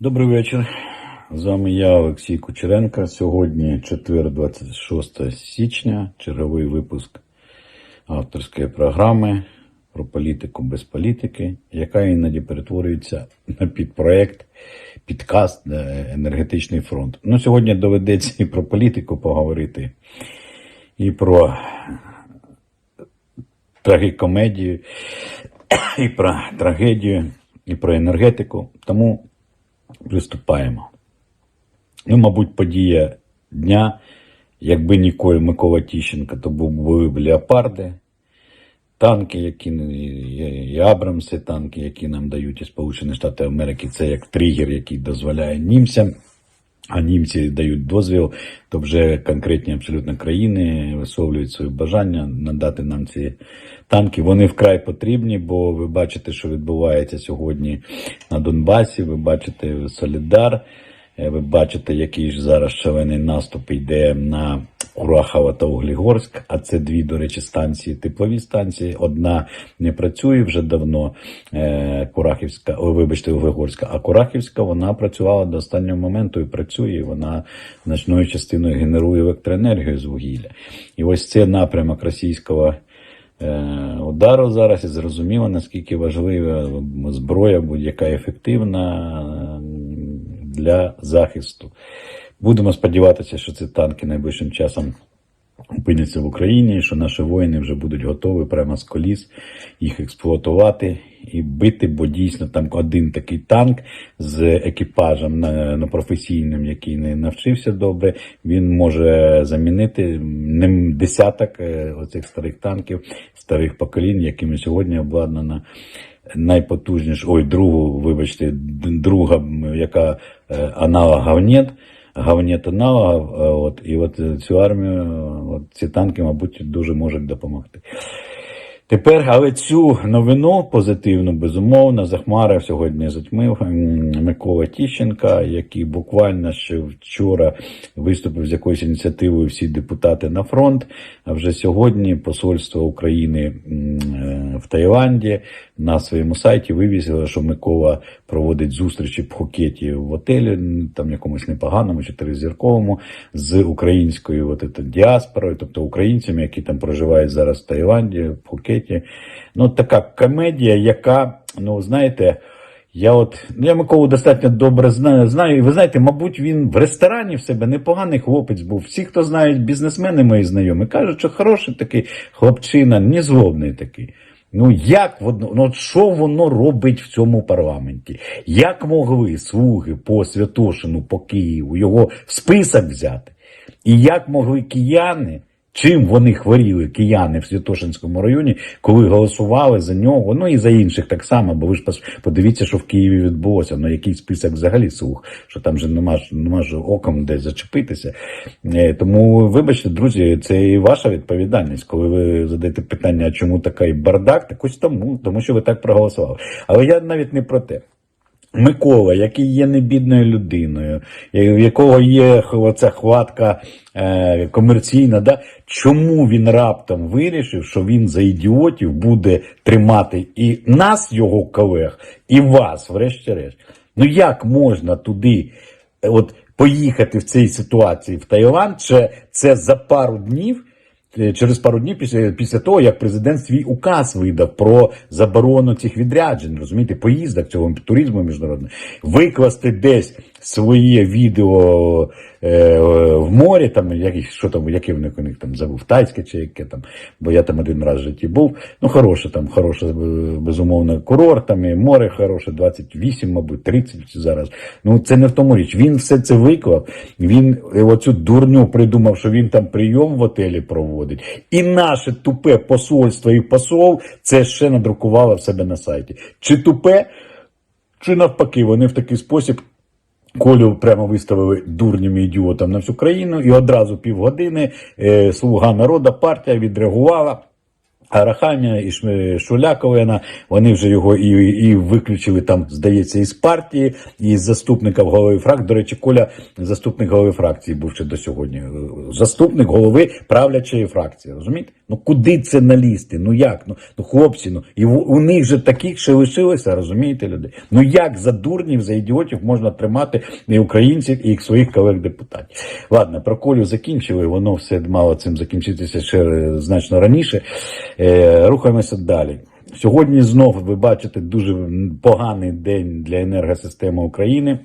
Добрий вечір. З вами я, Олексій Кучеренко. Сьогодні четвер, 26 січня, черговий випуск авторської програми про політику без політики, яка іноді перетворюється на підпроект, підкаст е, Енергетичний фронт. Ну, сьогодні доведеться і про політику поговорити, і про трагікомедію, і про трагедію, і про енергетику. Тому приступаємо. Ну, мабуть, подія дня, якби ніколи Микола Тіщенка, то були б леопарди, танки, які і- Абрамси, танки, які нам дають і Сполучені Штати Америки, це як тригер, який дозволяє німцям. А німці дають дозвіл, то вже конкретні абсолютно країни висловлюють своє бажання надати нам ці танки. Вони вкрай потрібні, бо ви бачите, що відбувається сьогодні на Донбасі. Ви бачите Солідар, е, ви бачите, який ж зараз шалений наступ йде на Курахова та Углігорськ. А це дві, до речі, станції, теплові станції. Одна не працює вже давно. е, Курахівська, о, вибачте, Углігорська, а Курахівська вона працювала до останнього моменту і працює. Вона значною частиною генерує електроенергію з вугілля. І ось це напрямок російського е, удару зараз і зрозуміло, наскільки важлива зброя, будь-яка ефективна для захисту. Будемо сподіватися, що ці танки найближчим часом опиняться в Україні, що наші воїни вже будуть готові прямо з коліс їх експлуатувати і бити, бо дійсно там один такий танк з екіпажем на, на професійним, який не навчився добре, він може замінити ним десяток е, оцих старих танків, старих поколінь, якими сьогодні обладнана найпотужніша, ой, другу, вибачте, друга, яка е, аналог Е, от, і от цю армію, от ці танки, мабуть, дуже можуть допомогти. Тепер, але цю новину позитивну, безумовно, захмарив сьогодні затьмив Микола Тіщенка, який буквально ще вчора виступив з якоюсь ініціативою всі депутати на фронт. Вже сьогодні посольство України е, в Таїланді на своєму сайті вивісило, що Микола проводить зустрічі в Пхукеті в готелі, м, там якомусь непоганому, чотиризірковому, з українською от, ето, діаспорою, тобто українцями, які там проживають зараз в Таїланді, в Пхукеті. Ну, така комедія, яка, ну, знаєте, я от, ну я Миколу достатньо добре знаю, знаю. І ви знаєте, мабуть, він в ресторані в себе непоганий хлопець був. Всі, хто знають, бізнесмени мої знайомі, кажуть, що хороший такий хлопчина, не злобний такий. Ну як воно, ну що воно робить в цьому парламенті? Як могли слуги по Святошину, по Києву його в список взяти? І як могли кияни, чим вони хворіли, кияни в Святошинському районі, коли голосували за нього, ну і за інших так само, бо ви ж подивіться, що в Києві відбулося, ну який список взагалі слуг, що там же нема, ж- нема ж оком де зачепитися. Е, Тому, вибачте, друзі, це і ваша відповідальність, коли ви задаєте питання, чому такий бардак, так ось тому, тому що ви так проголосували. Але я навіть не про те. Микола, який є небідною людиною, в якого є оця хватка е, комерційна, да? чому він раптом вирішив, що він за ідіотів буде тримати і нас, його колег, і вас, врешті-решт. Ну як можна туди е, от, поїхати в цій ситуації в Таїланд, чи це за пару днів? Е, Через пару днів після, після того, як президент свій указ видав про заборону цих відряджень, розумієте, поїздок цього туризму міжнародного, викласти десь своє відео е, в морі, там як, що там, яке в них у них там забув, тайське чи яке там, бо я там один раз в житті був. Ну, хороше там, хороше, е, безумовно, курорт, там і море хороше, 28, мабуть, 30 зараз. Ну, це не в тому річ. Він все це виклав. Він е, оцю дурню придумав, що він там прийом в готелі проводить. І наше тупе посольство і посол це ще надрукувало в себе на сайті. Чи тупе, чи навпаки, вони в такий спосіб. Колю прямо виставили дурнім ідіотом на всю країну, і одразу півгодини е, Слуга народу, партія відреагувала. Араханя і Шуляковина, вони вже його і, і виключили там, здається, із партії, і заступника голови фракції. До речі, Коля заступник голови фракції був ще до сьогодні. Заступник голови правлячої фракції. Розумієте? Ну куди це налізти? Ну як? Ну, ну хлопці, ну і в- у них же таких ще лишилося, розумієте, люди? Ну як за дурнів, за ідіотів можна тримати і українців, і їх своїх колег-депутатів? Ладно, про Колю закінчили, воно все мало цим закінчитися ще е, значно раніше. Е, рухаємося далі. Сьогодні знов ви бачите дуже поганий день для енергосистеми України.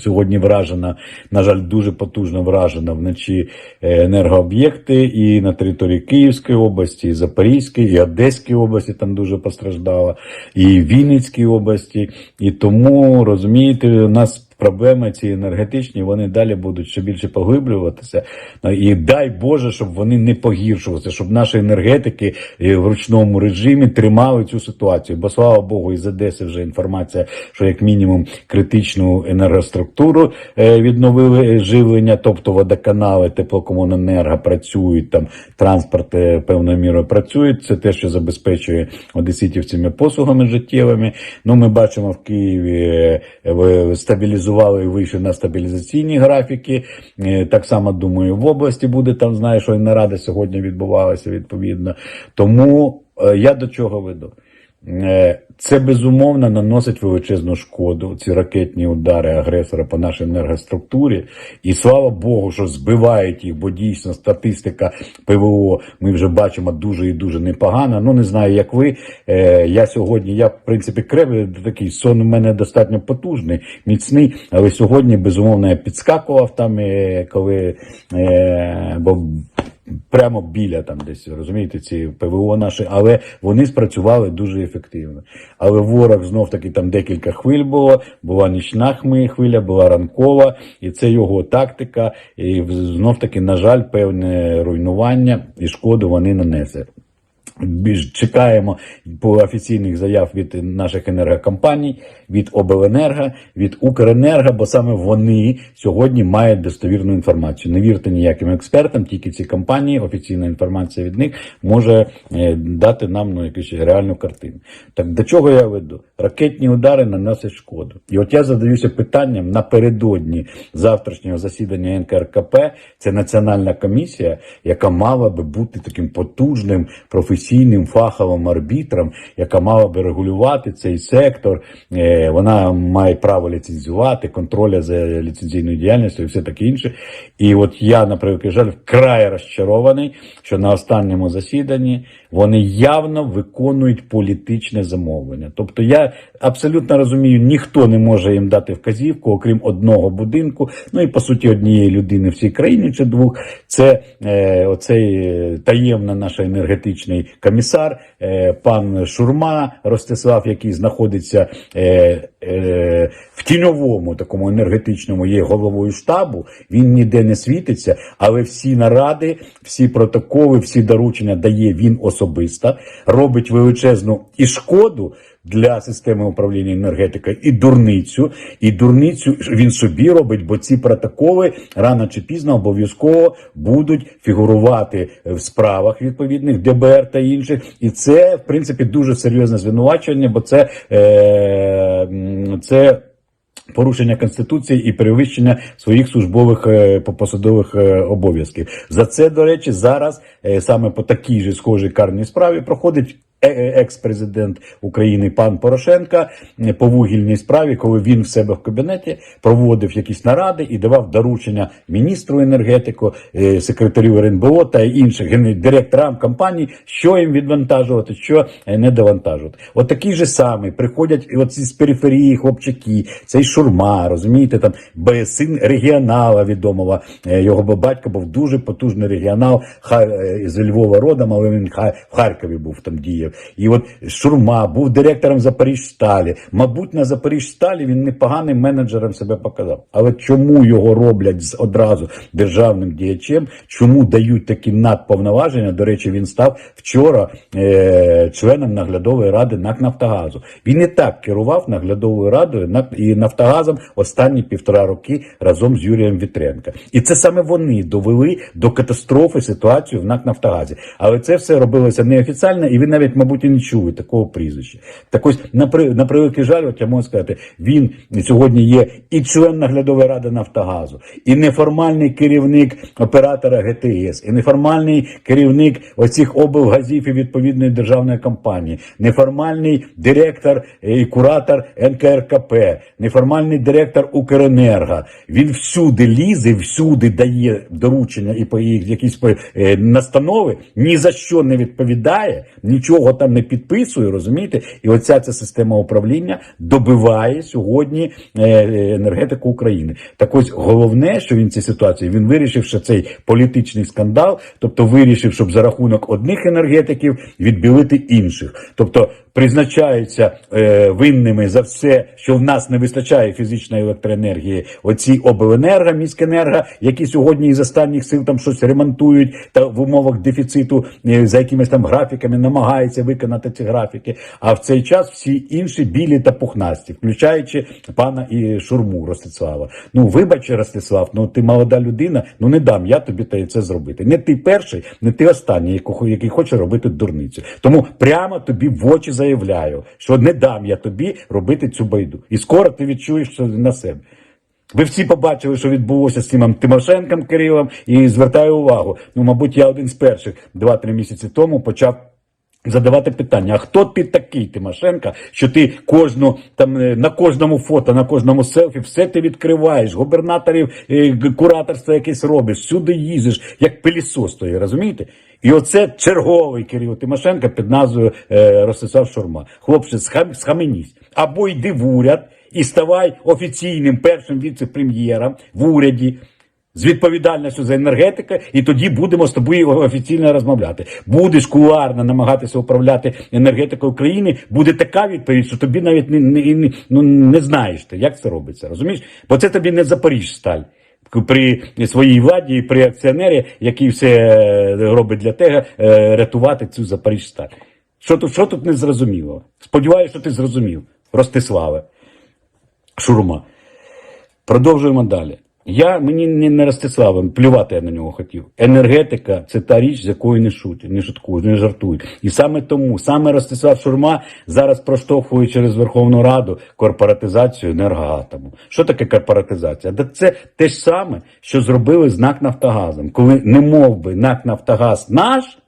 Сьогодні вражена, на жаль, дуже потужно вражена вночі е, енергооб'єкти і на території Київської області, і Запорізької, і Одеської області там дуже постраждала, і Вінницькій області. І тому розумієте, у нас. Проблеми ці енергетичні, вони далі будуть ще більше поглиблюватися. Ну, І дай Боже, щоб вони не погіршувалися, щоб наші енергетики е, в ручному режимі тримали цю ситуацію. Бо слава Богу, із Одеси вже інформація, що як мінімум критичну енергоструктуру е, відновили е, живлення, тобто водоканали, теплокомуненерго працюють, там транспорт певною мірою працює. Це те, що забезпечує одеситів цими послугами життєвими. Ну, ми бачимо в Києві в- стабілізували вийшли на стабілізаційні графіки. Е, Так само думаю, в області буде там, знаю, що і нарада сьогодні відбувалася відповідно. Тому е, я до чого веду? Е, Це безумовно наносить величезну шкоду, ці ракетні удари агресора по нашій енергоструктурі. І слава Богу, що збивають їх, бо дійсно статистика ПВО ми вже бачимо дуже і дуже непогана. Ну не знаю, як ви. Е, Я сьогодні, я в принципі кревий такий сон у мене достатньо потужний, міцний, але сьогодні безумовно я підскакував там, е, коли бо прямо біля там десь, розумієте, ці ПВО наші, але вони спрацювали дуже ефективно. Але ворог знов таки там декілька хвиль було, була нічна хвиля, була ранкова, і це його тактика. І знов таки, на жаль, певне руйнування і шкоду вони нанесли. Більш чекаємо по офіційних заяв від наших енергокомпаній, від Обленерго, від Укренерго, бо саме вони сьогодні мають достовірну інформацію. Не вірте ніяким експертам, тільки ці компанії, офіційна інформація від них може е, дати нам ну, якусь реальну картину. Так до чого я веду? Ракетні удари наносять шкоду. І от я задаюся питанням напередодні завтрашнього засідання НКРКП. Це національна комісія, яка мала би бути таким потужним професійним фаховим арбітром, яка мала би регулювати цей сектор. Е, Вона має право ліцензувати, контроля за ліцензійною діяльністю і все таке інше. І от я, на превеликий жаль, вкрай розчарований, що на останньому засіданні вони явно виконують політичне замовлення. Тобто я абсолютно розумію, ніхто не може їм дати вказівку, окрім одного будинку, ну і по суті однієї людини в цій країні чи двох. Це е, оцей е, таємно наш енергетичний комісар, е, пан Шурма Ростислав, який знаходиться е, е, в тіньовому такому енергетичному є головою штабу. Він ніде не світиться, але всі наради, всі протоколи, всі доручення дає він особисто, робить величезну і шкоду. Для системи управління енергетикою і дурницю, і дурницю він собі робить, бо ці протоколи рано чи пізно обов'язково будуть фігурувати в справах відповідних ДБР та інших. І це, в принципі, дуже серйозне звинувачення, бо це, е, це порушення конституції і перевищення своїх службових е, посадових е, обов'язків. За це, до речі, зараз е, саме по такій же схожій карній справі проходить. Екс-президент України пан Порошенка е, по вугільній справі, коли він в себе в кабінеті проводив якісь наради і давав доручення міністру енергетику, е, секретарю РНБО та інших директорам компаній, що їм відвантажувати, що е, не довантажувати. От такий же самий приходять оці з периферії хлопчаки, цей шурма, розумієте, там син регіонала відомого. Його батько був дуже потужний регіонал з Львова родом, але він в Харкові був там діяв. І от Шурма був директором Запоріжсталі. Мабуть, на Запоріжсталі він непоганим менеджером себе показав. Але чому його роблять одразу державним діячем? Чому дають такі надповноваження? До речі, він став вчора е, членом наглядової ради НАК Нафтогазу. Він і так керував наглядовою радою «Нак- і Нафтогазом останні півтора роки разом з Юрієм Вітренка. І це саме вони довели до катастрофи ситуацію в НАК Нафтогазі. Але це все робилося неофіційно, і ви навіть, мабуть, і не чули такого прізвища. Так ось, на, при, на превеликий жаль, от я можу сказати, він сьогодні є і член наглядової ради Нафтогазу, і неформальний керівник оператора ГТС, і неформальний керівник оцих облгазів і відповідної державної компанії, неформальний директор і куратор НКРКП, неформальний директор Укренерго. Він всюди лізе, всюди дає доручення і по якісь е, настанови, ні за що не відповідає, нічого там не підписує, розумієте? І оця ця система управління добиває сьогодні е, енергетику України. Так ось головне, що він цій ситуації він вирішив, що цей політичний скандал, тобто вирішив, щоб за рахунок одних енергетиків відбілити інших. Тобто призначаються е, винними за все, що в нас не вистачає фізичної електроенергії. Оці обленерго, міськенерго, які сьогодні із останніх сил там щось ремонтують та в умовах дефіциту е, за якимись там графіками намагаються виконати ці графіки. А в цей час всі інші білі та пухнасті, включаючи пана і Шурму Ростислава. Ну вибач, Ростислав, ну ти молода людина. Ну не дам я тобі те- це зробити. Не ти перший, не ти останній, який хоче робити дурницю. Тому прямо тобі в очі заявляю, що не дам я тобі робити цю байду. І скоро ти відчуєш це на себе. Ви всі побачили, що відбулося з цим Тимошенком Кирилом, і звертаю увагу. Ну, мабуть, я один з перших 2-3 місяці тому почав. Задавати питання, а хто ти такий Тимошенка, що ти кожну там е, на кожному фото, на кожному селфі все ти відкриваєш, губернаторів, е, кураторство якесь робиш, всюди їздиш, як пилісос стоїть, розумієте? І оце черговий Кирило Тимошенко під назвою е, Ростислав Шурма. Хлопче, схам, схаменісь. Або йди в уряд і ставай офіційним першим віце-прем'єром в уряді з відповідальністю за енергетику, і тоді будемо з тобою офіційно розмовляти. Будеш кулуарно намагатися управляти енергетикою України, буде така відповідь, що тобі навіть не, не, ну, не знаєш ти, як це робиться. Розумієш? Бо це тобі не Запоріжсталь. При своїй владі і при акціонері, який все е, робить для того, е, рятувати цю Запоріжсталь. Що тут, що тут не зрозуміло? Сподіваюся, що ти зрозумів, Ростиславе. Шурма. Продовжуємо далі. Я мені не, не Ростиславом, плювати я на нього хотів. Енергетика це та річ, з якою не шутять, не шуткують, не жартують. І саме тому, саме Ростислав Шурма зараз проштовхує через Верховну Раду корпоратизацію енергоатому. Що таке корпоратизація? Да це те ж саме, що зробили з НАК Нафтогазом, коли не мов би НАК Нафтогаз наш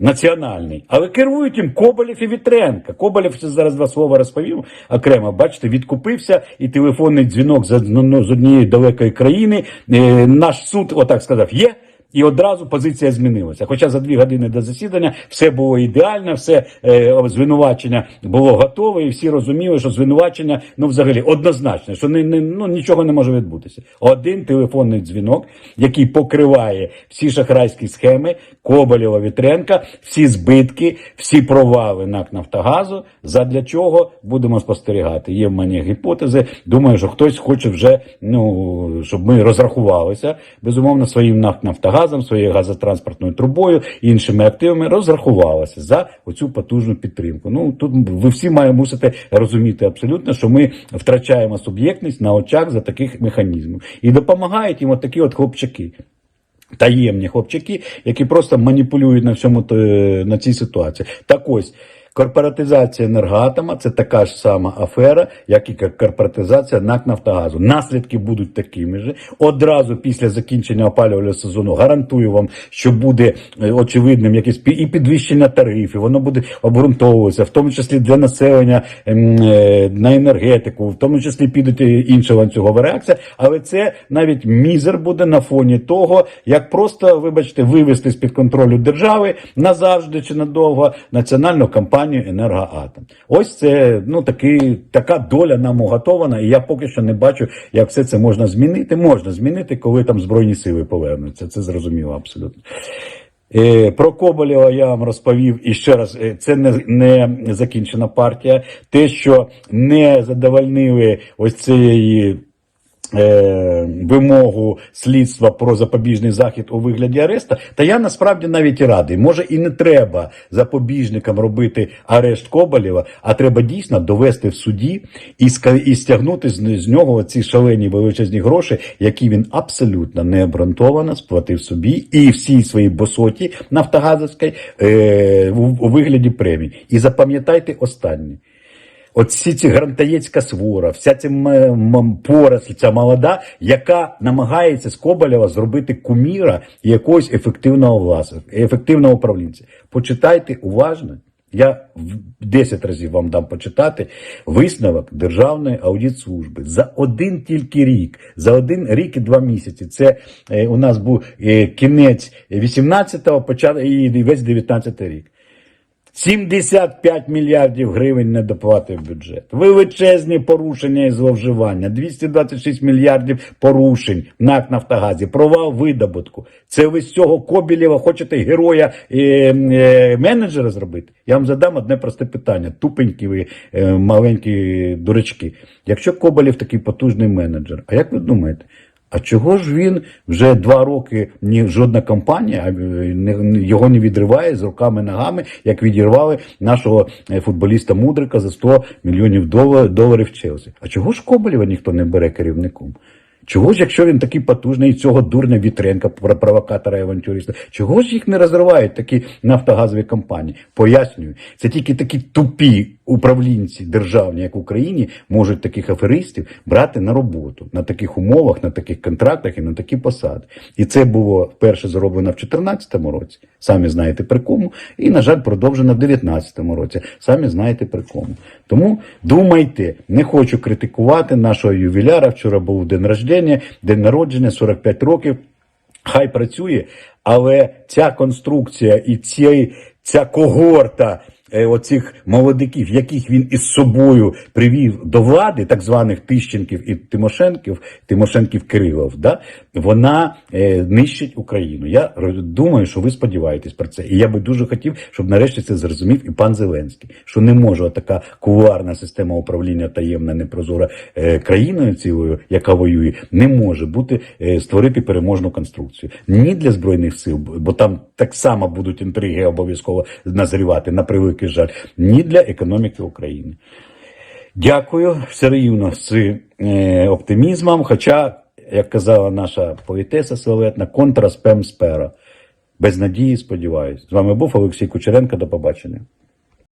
національний, але керують їм Коболєв і Вітренка. Коболєв зараз два слова розповів окремо. Бачите, відкупився і телефонний дзвінок з, з однієї далекої країни. Е, наш суд, отак сказав, є. І одразу позиція змінилася. Хоча за дві години до засідання все було ідеально, все е, звинувачення було готове, і всі розуміли, що звинувачення ну взагалі однозначне, що не, не, ну, нічого не може відбутися. Один телефонний дзвінок, який покриває всі шахрайські схеми Коболєва Вітренка, всі збитки, всі провали НАК Нафтогазу. Задля чого будемо спостерігати? Є в мене гіпотези. Думаю, що хтось хоче вже, ну щоб ми розрахувалися безумовно своїм НАК Нафтогазом, своєю газотранспортною трубою, іншими активами, розрахувалися за оцю потужну підтримку. Ну тут ви всі маєте мусите розуміти абсолютно, що ми втрачаємо суб'єктність на очах за таких механізмів і допомагають їм от такі от хлопчаки. Таємні хлопчаки, які просто маніпулюють на всьому на цій ситуації. Так ось. Корпоратизація енергоатома це така ж сама афера, як і корпоратизація НАК Нафтогазу. Наслідки будуть такими ж. Одразу після закінчення опалювального сезону гарантую вам, що буде е, очевидним якесь і підвищення тарифів, воно буде обґрунтовуватися, в тому числі для населення ем, е, на енергетику, в тому числі підуть інша ланцюгова реакція. Але це навіть мізер буде на фоні того, як просто, вибачте, вивести з під контролю держави назавжди чи надовго національну компанію енергоатом. Ось це ну таки така доля нам уготована, і я поки що не бачу, як все це можна змінити. Можна змінити, коли там збройні сили повернуться. Це зрозуміло абсолютно. Е, Про Коболєва я вам розповів і ще раз, е, це не, не закінчена партія. Те, що не задовольнили ось цієї вимогу слідства про запобіжний захід у вигляді ареста, та я насправді навіть і радий. Може і не треба запобіжникам робити арешт Коболєва, а треба дійсно довести в суді і, і стягнути з, нього ці шалені величезні гроші, які він абсолютно необґрунтовано сплатив собі і всій своїй босоті нафтогазовській е, у вигляді премій. І запам'ятайте останнє. Всі ці грантаєцька свора, вся ця поросль, ця молода, яка намагається з Коболєва зробити куміра якогось ефективного власника, ефективного управлінця. Почитайте уважно. Я в 10 разів вам дам почитати висновок Державної аудитслужби за один тільки рік, за один рік і два місяці. Це е, у нас був е, кінець 18-го, початок і весь 19-й рік. 75 мільярдів гривень недоплати в бюджет. Величезні порушення і зловживання. 226 мільярдів порушень в Нафтогазі. Провал видобутку. Це ви з цього Кобілєва хочете героя е, е, менеджера зробити? Я вам задам одне просте питання. Тупенькі ви е, маленькі дурачки. Якщо Коболєв такий потужний менеджер, а як ви думаєте? А чого ж він вже два роки ні жодна компанія е, не, його не відриває з руками ногами, як відірвали нашого е, футболіста Мудрика за 100 мільйонів доларів, Челсі? А чого ж Коболєва ніхто не бере керівником? Чого ж, якщо він такий потужний, і цього дурня Вітренка, про- провокатора і авантюриста, чого ж їх не розривають такі нафтогазові компанії? Пояснюю, це тільки такі тупі управлінці державні, як в Україні, можуть таких аферистів брати на роботу на таких умовах, на таких контрактах і на такі посади. І це було вперше зроблено в 2014 році, самі знаєте при кому, і, на жаль, продовжено в 2019 році, самі знаєте при кому. Тому думайте, не хочу критикувати нашого ювіляра. Вчора був день рождення, день народження, 45 років. Хай працює, але ця конструкція і цей, ця когорта оцих молодиків, яких він із собою привів до влади, так званих Тищенків і Тимошенків, Тимошенків Кирилов, да, вона е, нищить Україну. Я думаю, що ви сподіваєтесь про це. І я би дуже хотів, щоб нарешті це зрозумів і пан Зеленський, що не може така кулуарна система управління таємна, непрозора е, країною цілою, яка воює, не може бути е, створити переможну конструкцію. Ні для збройних сил, бо там так само будуть інтриги обов'язково назрівати на превеликий жаль, ні для економіки України. Дякую все з е, оптимізмом. Хоча, як казала наша поетеса славетна, контра спем спера. Без надії, сподіваюсь. З вами був Олексій Кучеренко. До побачення.